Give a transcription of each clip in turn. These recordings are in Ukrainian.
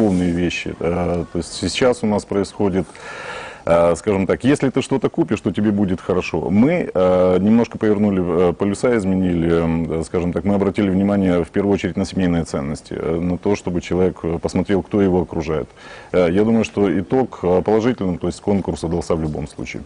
духовные вещи. Э, То есть сейчас у нас происходит э, скажем так, если ты что-то купишь, то тебе будет хорошо. Мы э, немножко повернули полюса, изменили, э, скажем так, мы обратили внимание в первую очередь на семейные ценности, на то, чтобы человек посмотрел, кто его окружает. Я думаю, что итог положительный, то есть конкурс удался в любом случае.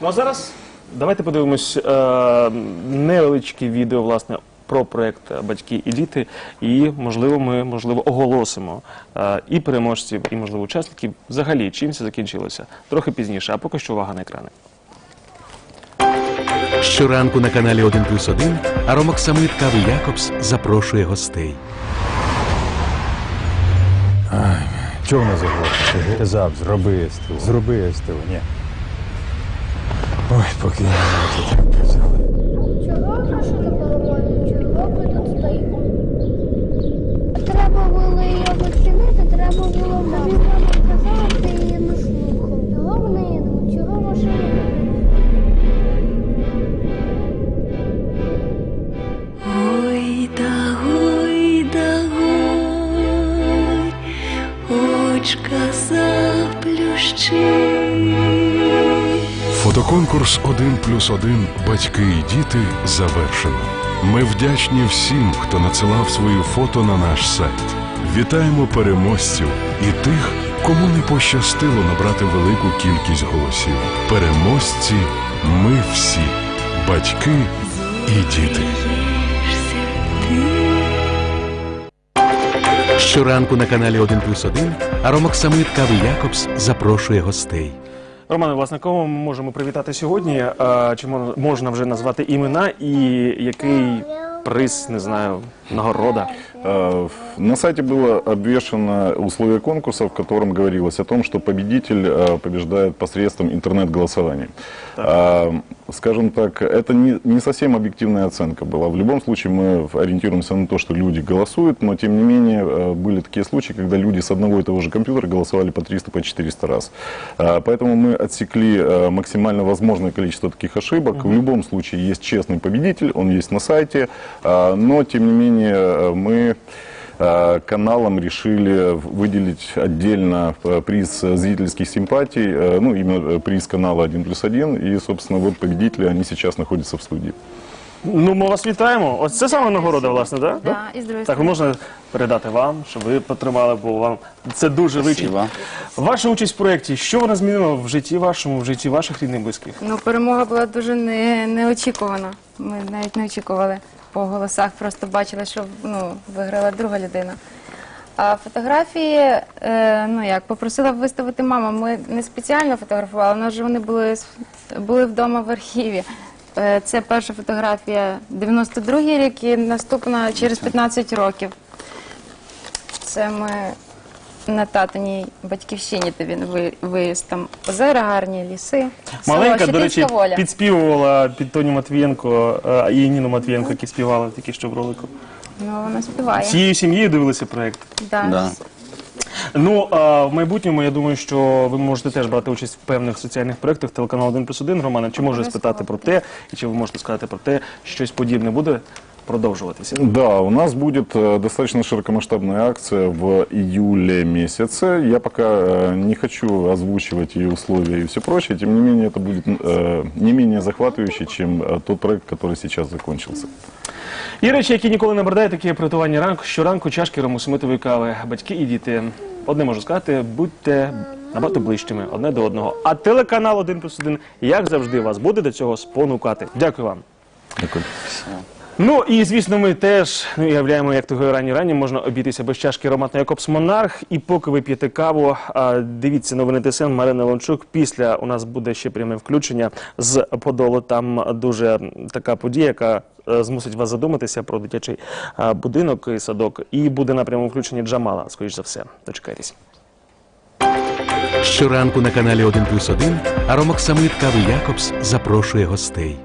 Ну а зараз давайте подивимось невеличке відео, власне. Про проект батьки і діти, і можливо, ми можливо оголосимо е, і переможців, і можливо учасників. Взагалі, чим це закінчилося трохи пізніше. А поки що увага на екрани. Щоранку на каналі 1 плюс 1 Аромок Самит Кави Якобс запрошує гостей. Чого не заговориш? Казав, зроби СТО. Зроби СТО, ні. Ой, поки я тут Фотоконкурс «1 плюс 1. Батьки і діти завершено. Ми вдячні всім, хто надсилав свої фото на наш сайт. Вітаємо переможців і тих, кому не пощастило набрати велику кількість голосів. Переможці ми всі, батьки і діти. Щоранку на каналі 1 плюс 1 Аромок Самит Кави Якобс запрошує гостей. Романе, власне, кого ми можемо привітати сьогодні? Е, Чи мон- можна вже назвати імена і який приз, не знаю, нагорода? Э, На сайте было обвешено условие конкурса, в котором говорилось о том, что победитель э, побеждает посредством интернет-голосования. А, Скажем так, это не, совсем объективная оценка была. В любом случае мы ориентируемся на то, что люди голосуют, но тем не менее э, были такие случаи, когда люди с одного и того же компьютера голосовали по 300, по 400 раз. А, Поэтому мы отсекли максимально возможное количество таких ошибок. В любом случае есть честный победитель, он есть на сайте, а, но тем не менее э, мы э, каналам решили выделить отдельно э, приз зрительских симпатий, э, ну, именно э, приз канала 1 плюс 1, и, собственно, вот победители, они сейчас находятся в студии. Ну, ми вас вітаємо. Ось це саме нагорода, власне, да? Да, і з другої Так, можна передати вам, щоб ви потримали, бо вам це дуже личить. Ваша участь в проєкті, що вона змінила в житті вашому, в житті ваших рідних близьких? Ну, перемога була дуже не, неочікувана. Ми навіть не очікували по голосах, просто бачили, що ну, виграла друга людина. А фотографії, е, ну як, попросила виставити мама. Ми не спеціально фотографували, у нас вони були, з- були вдома в архіві. Е, це перша фотографія 92-й рік і наступна через 15 років. Це ми на татиній батьківщині, де він ви- вивіз там озера гарні, ліси. Село Маленька, до речі, воля. підспівувала під Тоню Матвієнко е, і Ніну Матвієнко, які співали тільки що в ролику. Ну, вона співає. Всією сім'єю дивилися проєкт. Да. Ну, а в майбутньому, я думаю, що ви можете теж брати участь в певних соціальних проєктах телеканал 1 плюс 1. Романе, чи можу спитати про те, і чи ви можете сказати про те, щось подібне буде продовжуватися? Да, у нас будет э, достаточно широкомасштабная акция в июле месяце. Я пока э, не хочу озвучивать ее условия и все прочее. Тем не менее, это будет э, не менее захватывающий, чем э, тот проект, который сейчас закончился. Є речі, які ніколи не брадають, такі є приготування ранку, щоранку чашки ромусимитової кави. Батьки і діти. Одне можу сказати, будьте набагато ближчими одне до одного. А телеканал 1 плюс 1, як завжди, вас буде до цього спонукати. Дякую вам. Такой. Ну і звісно, ми теж ну, уявляємо, як того ранні ранні можна обійтися без чашки ароматної Якобс Монарх. І поки ви п'єте каву, дивіться новини ТСН Марина Лончук. Після у нас буде ще пряме включення з Подолу. Там дуже така подія, яка е, змусить вас задуматися про дитячий будинок і садок. І буде на прямому включенні Джамала, скоріш за все. Дочекайтесь. Щоранку на каналі 1 плюс 1 Аромок Самит Кави Якобс запрошує гостей.